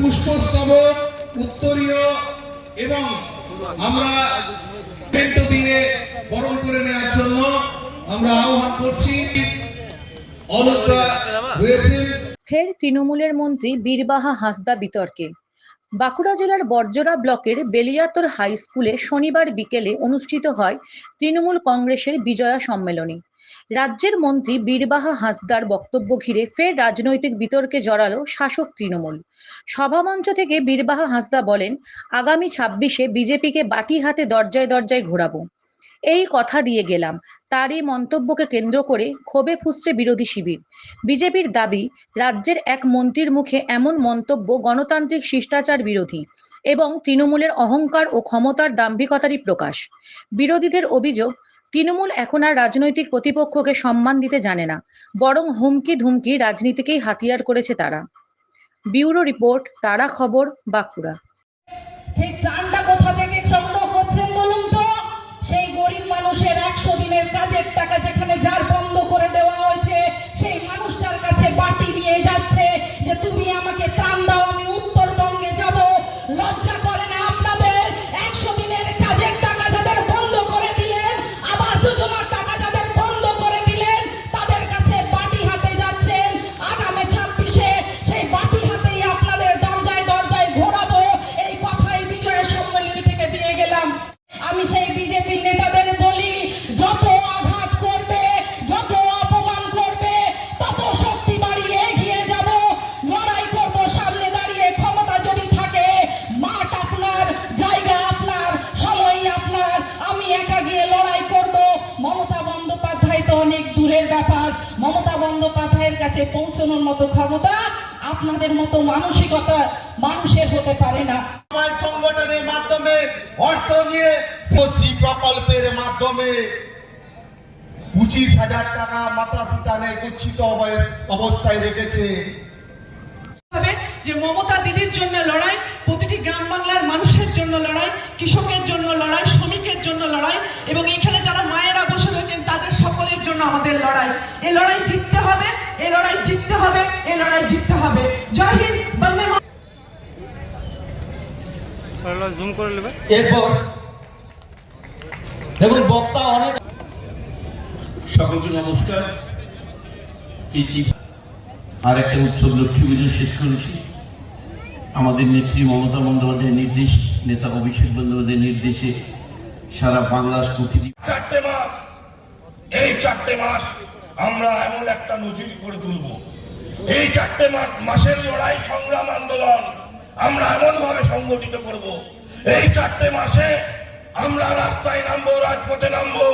পুষ্পস্তবক, উত্তরীয় এবং আমরা পেন্টো দিয়ে বরণ করে নেওয়ার জন্য আমরা আহ্বান করছি। অলকা রয়েছেন। ফের তৃণমূলের মন্ত্রী বীরবাহা হাসদা বিতর্কে। বাঁকুড়া জেলার বর্জরা ব্লকের বেলিয়াতর হাই স্কুলে শনিবার বিকেলে অনুষ্ঠিত হয় তৃণমূল কংগ্রেসের বিজয়া সম্মেলনী। রাজ্যের মন্ত্রী বীরবাহা হাসদার বক্তব্য ঘিরে ফের রাজনৈতিক বিতর্কে জড়ালো শাসক তৃণমূল। সভামঞ্চ থেকে বীরবাহা হাসদা বলেন, আগামী ছাব্বিশে বিজেপিকে বাটি হাতে দরজায় দরজায় ঘোরাবো। এই কথা দিয়ে গেলাম। তার এই মন্তব্যকে কেন্দ্র করে ক্ষোভে ফুসছে বিরোধী শিবির। বিজেপির দাবি, রাজ্যের এক মন্ত্রীর মুখে এমন মন্তব্য গণতান্ত্রিক শিষ্টাচার বিরোধী এবং তৃণমূলের অহংকার ও ক্ষমতার দাম্ভিকতারই প্রকাশ। বিরোধীদের অভিযোগ তৃণমূল এখন আর রাজনৈতিক প্রতিপক্ষকে সম্মান দিতে জানে না, বরং হুমকি ধুমকি রাজনীতিকেই হাতিয়ার করেছে তারা। ব্যুরো রিপোর্ট, তারা খবর, বাঁকুড়া। সেই গরিব মানুষের একশো দিনের কাজের টাকা যেখানে কাছে পৌঁছানোর মতো ক্ষমতা আপনাদের মতো মানসিকতা মানুষের হতে পারে না। সমাজ সংগঠনের মাধ্যমে অর্থ নিয়ে শ্রী প্রকল্পের মাধ্যমে পঁচিশ হাজার টাকা মাতা গচ্ছিত অবস্থায় রেখেছে। যে মমতা দিদির জন্য লড়াই প্রতিটি গ্রাম বাংলার মানুষের জন্য লড়াই কৃষকের জন্য লড়াই শ্রমিকের জন্য লড়াই এবং এখানে যারা মায়েরা বসে রয়েছেন তাদের সকলের জন্য আমাদের লড়াই। এই লড়াই লড়াই জিততে হবে এই লড়াই জিততে হবে। জয় হিন্দ বন্দে মাতরম। জুম করে নেবে। এরপর দেখুন বক্তা অনেক সকলকে নমস্কার। আর একটা উৎসব লক্ষ্মী পুজো শেষ করেছি। আমাদের নেত্রী মমতা বন্দ্যোপাধ্যায়ের নির্দেশ নেতা অভিষেক বন্দ্যোপাধ্যায়ের নির্দেশে সারা বাংলার প্রতিটি চারটে মাস এই চারটে মাস আমরা এমন একটা নজির করে তুলব। এই চারটে মাস মাসের লড়াই সংগ্রাম আন্দোলন আমরা এমন ভাবে সংগঠিত করব। এই চারটে মাসে আমরা রাস্তায় নামবো, রাজপথে নামবো,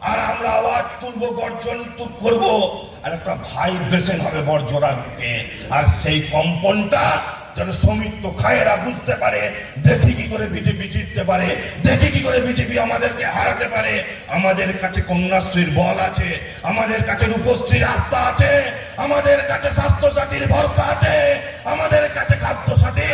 আর আমরা আওয়াজ তুলবো, গর্জন করব। আর একটা ভাই ভাইব্রেশন হবে বর্জরাকে আর সেই কম্পনটা যেন সমিত্র খায়েরা বুঝতে পারে, দেখি কি করে বিজেপি জিততে পারে, দেখি কি করে বিজেপি আমাদেরকে হারাতে পারে। আমাদের কাছে কন্যাশ্রীর বল আছে, আমাদের কাছে রূপশ্রীর আস্থা আছে, আমাদের কাছে স্বাস্থ্য সাথীর ভরসা আছে, আমাদের কাছে খাদ্য সাথী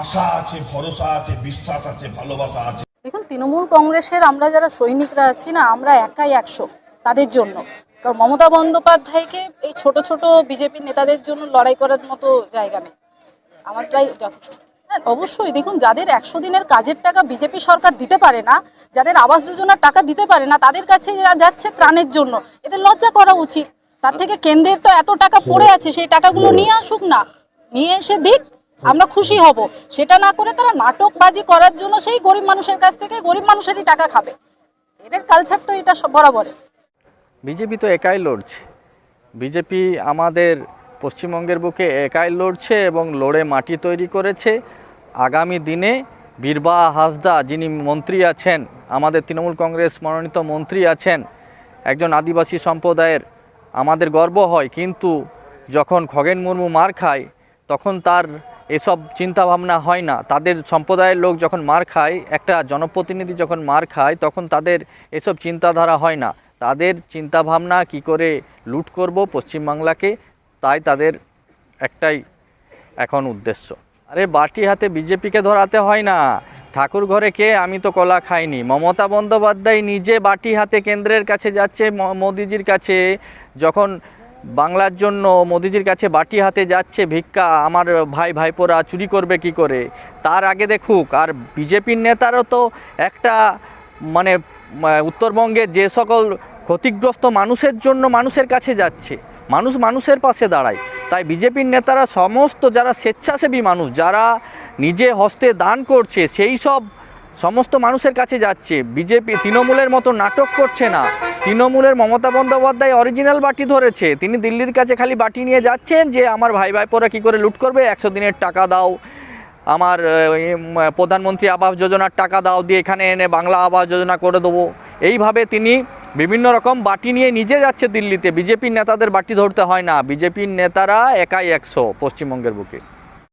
আশা আছে, ভরসা আছে, বিশ্বাস আছে, ভালোবাসা আছে। দেখুন, তৃণমূল কংগ্রেসের আমরা যারা সৈনিকরা আছি না, আমরা একাই একশো তাদের জন্য। কারণ মমতা বন্দ্যোপাধ্যায়কে এই ছোট ছোট বিজেপি নেতাদের জন্য লড়াই করার মতো জায়গা নেই। আমারটাই যথেষ্ট। হ্যাঁ অবশ্যই। দেখুন, যাদের একশো দিনের কাজের টাকা বিজেপি সরকার দিতে পারে না, যাদের আবাস যোজনার টাকা দিতে পারে না, তাদের কাছে যাচ্ছে ত্রাণের জন্য, এদের লজ্জা করা উচিত। তার থেকে কেন্দ্রের তো এত টাকা পড়ে আছে, সেই টাকাগুলো নিয়ে আসুক না। নিয়ে এসে দিক, আমরা খুশি হব। সেটা না করে তারা নাটকবাজি করার জন্য সেই গরিব মানুষের কাছ থেকে গরিব মানুষেরই টাকা খাবে। এদের কালচার তো এটা সব বরাবরের বিজেপি তো একাই লড়ছে। বিজেপি আমাদের পশ্চিমবঙ্গের বুকে একাই লড়ছে এবং লড়ে মাটি তৈরি করেছে। আগামী দিনে বীরবা হাসদা যিনি মন্ত্রী আছেন, আমাদের তৃণমূল কংগ্রেস মনোনীত মন্ত্রী আছেন, একজন আদিবাসী সম্প্রদায়ের, আমাদের গর্ব হয়। কিন্তু যখন খগেন মুর্মু মার খায়, তখন তার এসব চিন্তাভাবনা হয় না। তাদের সম্প্রদায়ের লোক যখন মার খায়, একটা জনপ্রতিনিধি যখন মার খায়, তখন তাদের এসব চিন্তাধারা হয় না। তাদের চিন্তাভাবনা কি করে লুট করব পশ্চিমবাংলাকে? তাই তাদের একটাই এখন উদ্দেশ্য। আরে বাটি হাতে বিজেপিকে ধরাতে হয় না। ঠাকুর ঘরে কে? আমি তো কলা খাইনি। মমতা বন্দ্যোপাধ্যায় নিজে বাটি হাতে কেন্দ্রের কাছে যাচ্ছে মোদিজির কাছে। যখন বাংলার জন্য মোদিজির কাছে বাটি হাতে যাচ্ছে ভিক্ষা, আমার ভাই ভাইপোরা চুরি করবে কি করে? তার আগে দেখুক। আর বিজেপির নেতারও তো একটা মানে উত্তরবঙ্গে যে সকল ক্ষতিগ্রস্ত মানুষের জন্য মানুষের কাছে যাচ্ছে। মানুষ মানুষের পাশে দাঁড়ায়। তাই বিজেপির নেতারা সমস্ত যারা স্বেচ্ছাসেবী মানুষ, যারা নিজে হস্তে দান করছে, সেই সব সমস্ত মানুষের কাছে যাচ্ছে। বিজেপি তৃণমূলের মতো নাটক করছে না। তৃণমূলের মমতা বন্দ্যোপাধ্যায় অরিজিনাল বাটি ধরেছে। তিনি দিল্লির কাছে খালি বাটি নিয়ে যাচ্ছেন যে, আমার ভাই ভাইপোরা কী করে লুট করবে? একশো দিনের টাকা দাও। আমার প্রধানমন্ত্রী আবাস যোজনার টাকা দাও। দিয়ে এখানে এনে বাংলা আবাস যোজনা করে দেবো। এইভাবে তিনি বিভিন্ন রকম বাটি নিয়ে নিজে যাচ্ছে দিল্লিতে। বিজেপির নেতাদের বাটি ধরতে হয় না। বিজেপির নেতারা একাই একশো পশ্চিমবঙ্গের বুকে।